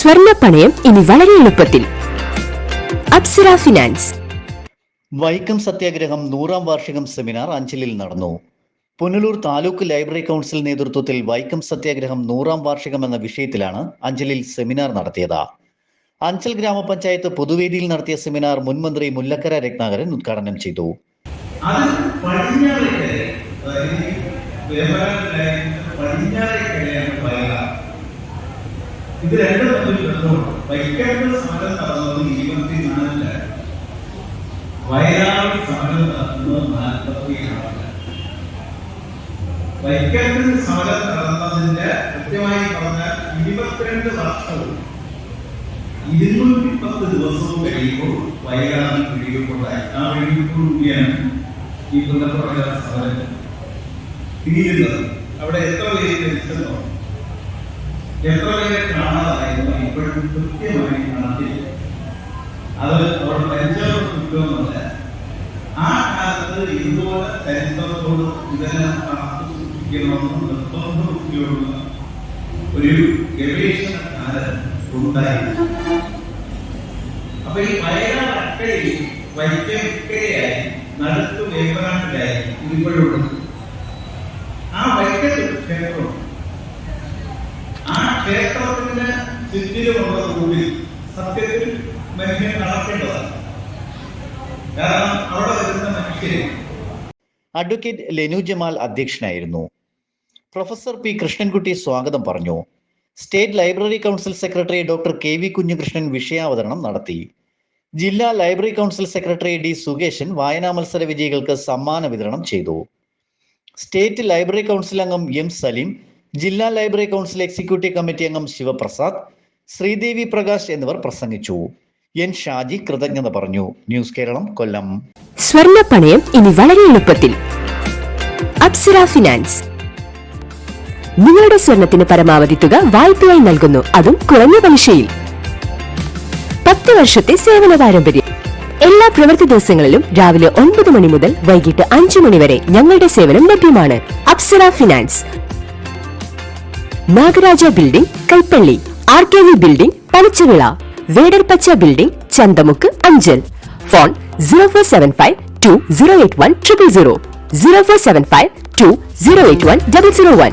സ്വർണ പണയം ഇനി വളരെ എളുപ്പത്തിൽ. അപ്സര ഫിനാൻസ്. വൈക്കം സത്യാഗ്രഹം നൂറാം വാർഷികം സെമിനാർ അഞ്ചലിൽ നടന്നു. പുനലൂർ താലൂക്ക് ലൈബ്രറി കൗൺസിൽ നേതൃത്വത്തിൽ വൈക്കം സത്യാഗ്രഹം നൂറാം വാർഷികം എന്ന വിഷയത്തിലാണ് അഞ്ചലിൽ സെമിനാർ നടത്തിയത്. അഞ്ചൽ ഗ്രാമപഞ്ചായത്ത് പൊതുവേദിയിൽ നടത്തിയ സെമിനാർ മുൻമന്ത്രി മുല്ലക്കര രത്നാകരൻ ഉദ്ഘാടനം ചെയ്തു. അത് പടിഞ്ഞാറേക്കര പടിഞ്ഞാറേക്കരയാണ് ഇത് രണ്ടും തമ്മിൽ സമരം നടന്നത് ഇരുപത്തിനാലിലാണ് വയനാട് സമരം നടന്നത് നാൽപ്പത്തി വൈക്കത്തിൽ സമരം നടന്നതിന്റെ കൃത്യമായി പറഞ്ഞാൽ ഇരുപത്തിരണ്ട് വർഷവും ഇരുന്നൂറ്റി പത്ത് ദിവസവും കഴിയുമ്പോൾ വയനാട് വെടിവെപ്പുണ്ടായി ആ വെടിവെപ്പോടുകൂടിയാണ് ഈ പുനഃപ്രവർത്തന സമരം. തീരുന്നത് അവിടെ എത്ര പേര് മരിച്ചെന്നോ? എത്ര പേരെ കാണാതായിരുന്നു ഇപ്പോഴും കൃത്യമായി നടത്തില്ല അത് അവർ മരിച്ചവർക്ക് കുറ്റമൊന്നുമല്ല ആ കാലത്ത് ഇതുപോലെ ചരിത്രത്തോട് ഇതെല്ലാം കാത്തു സൂക്ഷിക്കണമെന്ന് നിർബന്ധ ബുദ്ധിയോടുള്ള ഒരു ഗവേഷണക്കാരൻ ഉണ്ടായിരുന്നു. അപ്പൊ ഈ വയനാട് അക്കരയിൽ വൈക്കം ഇക്കരയായി നടുക്ക് വേമ്പനാട്ടിലായി ഇതിപ്പോഴുണ്ട് ആ വൈക്കത്ത് ആ ക്ഷേത്രത്തിന് ചുറ്റിലുമുള്ള കൂടി സത്യത്തിൽ മനുഷ്യൻ നടക്കേണ്ടതാണ്. കാരണം അവിടെ വരുന്ന അഡ്വക്കേറ്റ് ലെനു ജമാൽ അധ്യക്ഷനായിരുന്നു. പ്രൊഫസർ പി കൃഷ്ണൻകുട്ടി സ്വാഗതം പറഞ്ഞു. State library council secretary doctor K V Kunhikrishnan വിഷയാവതരണം നടത്തി. ജില്ലാ library council secretary D Sukesan വായനാ മത്സര വിജയികൾക്ക് സമ്മാന വിതരണം ചെയ്തു. സ്റ്റേറ്റ് ലൈബ്രറി കൗൺസിൽ അംഗം എം സലീം ജില്ലാ ലൈബ്രറി കൗൺസിൽ എക്സിക്യൂട്ടീവ് കമ്മിറ്റി അംഗം ശിവപ്രസാദ് ശ്രീദേവി പ്രകാശ് എന്നിവർ പ്രസംഗിച്ചു. എൻ ഷാജി കൃതജ്ഞത പറഞ്ഞു. ന്യൂസ് കേരളം കൊല്ലം. സ്വർണ പണയം ഇനി വളരെ എളുപ്പത്തിൽ. അപ്സര ഫിനാൻസ്. നിങ്ങളുടെ സ്വർണത്തിന് പരമാവധി തുക വായ്പയായി നൽകുന്നു. അതും കുറഞ്ഞ പലിശയിൽ. പത്ത് വർഷത്തെ സേവന പാരമ്പര്യം. എല്ലാ പ്രവൃത്തി ദിവസങ്ങളിലും രാവിലെ ഒൻപത് മണി മുതൽ വൈകിട്ട് അഞ്ചു മണി വരെ ഞങ്ങളുടെ സേവനം ലഭ്യമാണ്. Apsara finance. Nagaraja building Kaipally R K V building Panachavila Vedarpacha building Chanthamukku Anchal. Phone zero four seven five two zero eight one triple zero zero four seven five two zero eight one double zero one